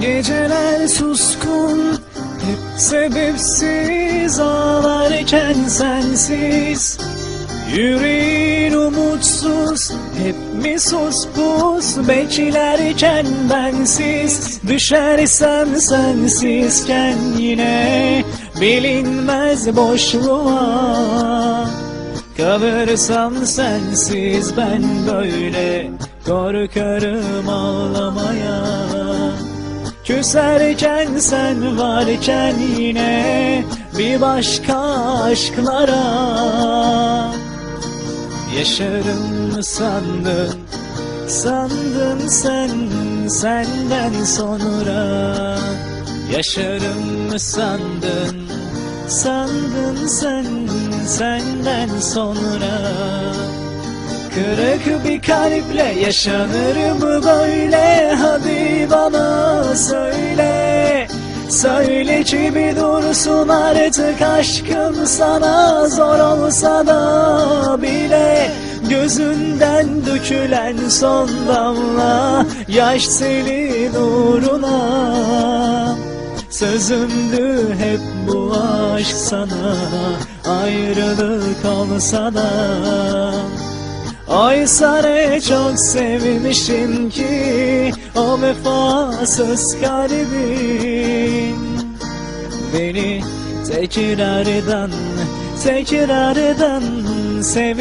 Geceler suskun Hep sebepsiz ağlarken sensiz. Yüreğin umutsuz Hep mi sus pus Beklerken bensiz. Düşersem sensizken yine Bilinmez boşluğa. Kalırsam sensiz ben böyle Korkarım ağlamaya Küserken sen varken yine Bir başka aşklara Yaşarım sandın Sandın sen senden sonra Yaşarım sandın Sandın sen senden sonra. Kırık bir kalple yaşanır mı böyle Hadi bana söyle. Söyle ki bir dursun artık aşkım sana. Zor olsa da bile Gözünden dökülen son damla. Yaş senin uğruna. Sözümdü hep bu aşk sana. Ayrılık olsa da. Oysa ne çok sevmişim ki O vefasız kalbin Beni tekrardan Tekrardan sev